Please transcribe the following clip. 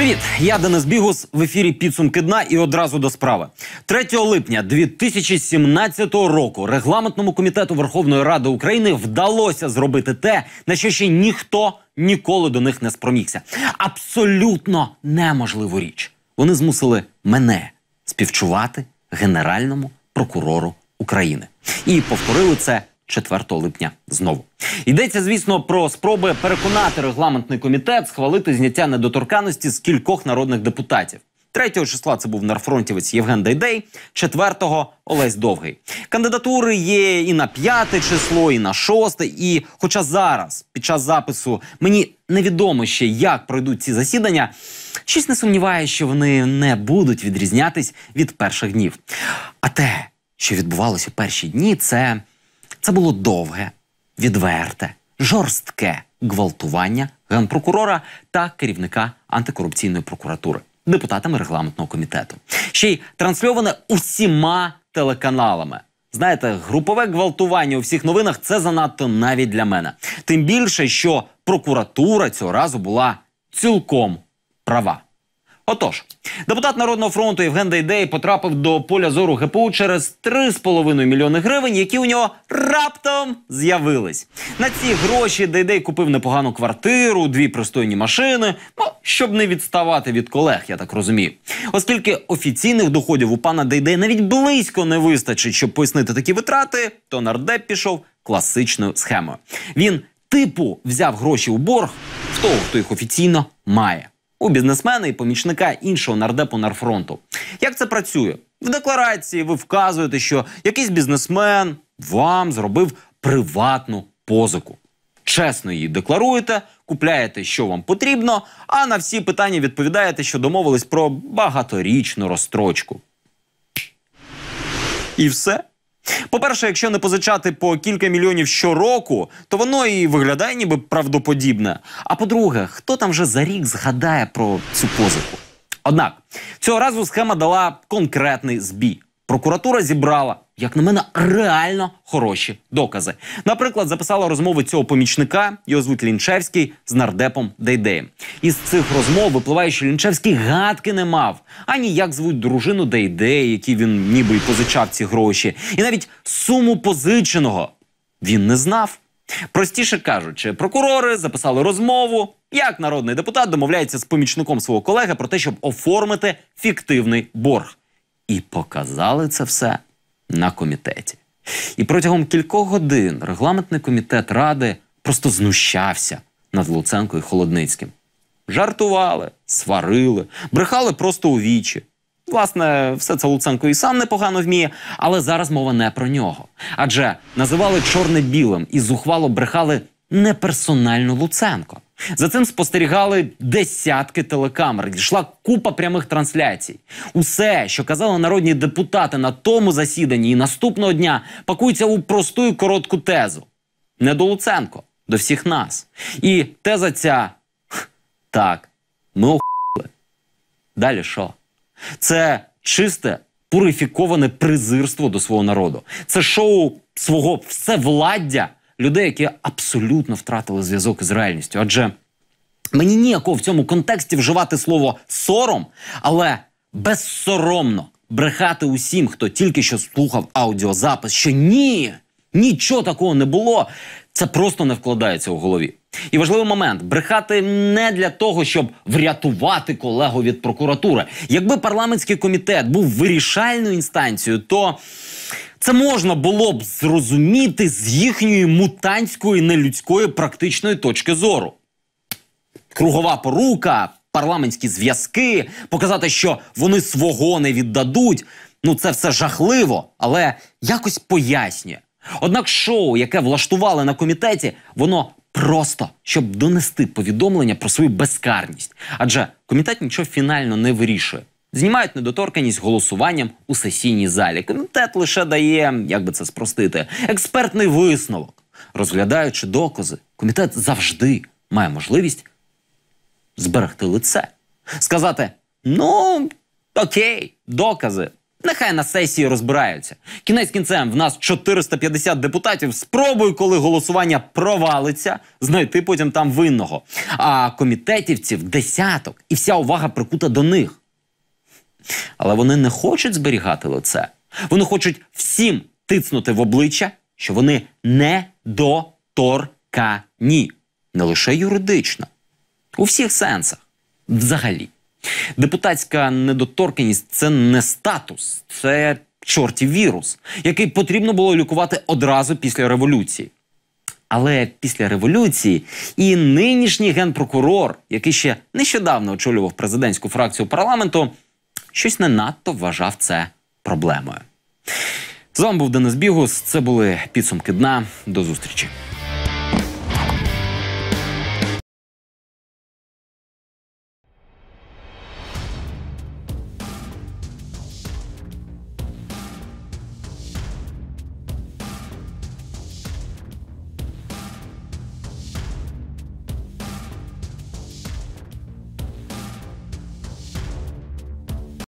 Привіт, я Денис Бігус в ефірі підсумки дна і одразу до справи. 3 липня 2017 року регламентному комітету Верховної Ради України вдалося зробити те, на що ще ніхто ніколи до них не спромігся. Абсолютно неможливу річ. Вони змусили мене співчувати генеральному прокурору України і повторили це 4 липня знову. Йдеться, звісно, про спроби переконати регламентний комітет схвалити зняття недоторканності з кількох народних депутатів. 3 числа це був нарфронтівець Євген Дейдей, 4-го Олесь Довгий. Кандидатури є і на п'яте число, і на шосте. І, хоча зараз, під час запису, мені невідомо ще, як пройдуть ці засідання, щось не сумніває, що вони не будуть відрізнятись від перших днів. А те, що відбувалося у перші дні, це це було довге, відверте, жорстке гвалтування генпрокурора та керівника антикорупційної прокуратури, депутатами регламентного комітету. Ще й трансльоване усіма телеканалами. Знаєте, групове гвалтування у всіх новинах це занадто навіть для мене. Тим більше, що прокуратура цього разу була цілком права. Отож, депутат Народного фронту Євген Дейдей потрапив до поля зору ГПУ через 3,5 мільйони гривень, які у нього раптом з'явились. На ці гроші Дейдей купив непогану квартиру, дві пристойні машини, ну, щоб не відставати від колег, я так розумію. Оскільки офіційних доходів у пана Дейдей навіть близько не вистачить, щоб пояснити такі витрати, то нардеп пішов класичною схемою. Він типу взяв гроші у борг в того, хто їх офіційно має у бізнесмена і помічника іншого нардепу нарфронту. Як це працює? В декларації ви вказуєте, що якийсь бізнесмен вам зробив приватну позику. Чесно її декларуєте, купляєте, що вам потрібно, а на всі питання відповідаєте, що домовились про багаторічну розстрочку. І все. По-перше, якщо не позичати по кілька мільйонів щороку, то воно і виглядає ніби правдоподібне. А по-друге, хто там вже за рік згадає про цю позику? Однак цього разу схема дала конкретний збій. Прокуратура зібрала, як на мене, реально хороші докази. Наприклад, записала розмови цього помічника, його звуть Лінчевський, з нардепом Дейдеєм. Із цих розмов випливає, що Лінчевський гадки не мав, ані як звуть дружину Дейдея, які він ніби й позичав ці гроші, і навіть суму позиченого він не знав. Простіше кажучи, прокурори записали розмову, як народний депутат домовляється з помічником свого колеги про те, щоб оформити фіктивний борг і показали це все на комітеті. І протягом кількох годин регламентний комітет ради просто знущався над Луценко і Холодницьким. Жартували, сварили, брехали просто у вічі. Власне, все це Луценко і сам непогано вміє, але зараз мова не про нього. Адже називали чорне білим і зухвало брехали неперсонально Луценко. За цим спостерігали десятки телекамер. Дійшла купа прямих трансляцій. Усе, що казали народні депутати на тому засіданні і наступного дня, пакується у просту і коротку тезу. Не до Луценко, до всіх нас. І теза ця так, ми охули. Далі що? Це чисте пурифіковане презирство до свого народу. Це шоу свого всевладдя людей, які абсолютно втратили зв'язок із реальністю. Адже мені ніякого в цьому контексті вживати слово сором, але безсоромно брехати усім, хто тільки що слухав аудіозапис, що ні, нічого такого не було. Це просто не вкладається у голові. І важливий момент брехати не для того, щоб врятувати колегу від прокуратури. Якби парламентський комітет був вирішальною інстанцією, то це можна було б зрозуміти з їхньої мутантської нелюдської практичної точки зору. Кругова порука, парламентські зв'язки, показати, що вони свого не віддадуть. Ну це все жахливо, але якось пояснює. Однак шоу, яке влаштували на комітеті, воно просто щоб донести повідомлення про свою безкарність. Адже комітет нічого фінально не вирішує. Знімають недоторканість голосуванням у сесійній залі. Комітет лише дає, як би це спростити, експертний висновок. Розглядаючи докази, комітет завжди має можливість зберегти лице, сказати: ну окей, докази. Нехай на сесії розбираються. Кінець кінцем в нас 450 депутатів. Спробуй, коли голосування провалиться, знайти потім там винного. А комітетівців десяток, і вся увага прикута до них. Але вони не хочуть зберігати лице. Вони хочуть всім тицнути в обличчя, що вони недоторкані. Не лише юридично, у всіх сенсах. Взагалі. Депутатська недоторканність це не статус, це чортів вірус, який потрібно було лікувати одразу після революції. Але після революції і нинішній генпрокурор, який ще нещодавно очолював президентську фракцію парламенту, щось не надто вважав це проблемою. З вами був Денис Бігус. Це були підсумки дна. До зустрічі.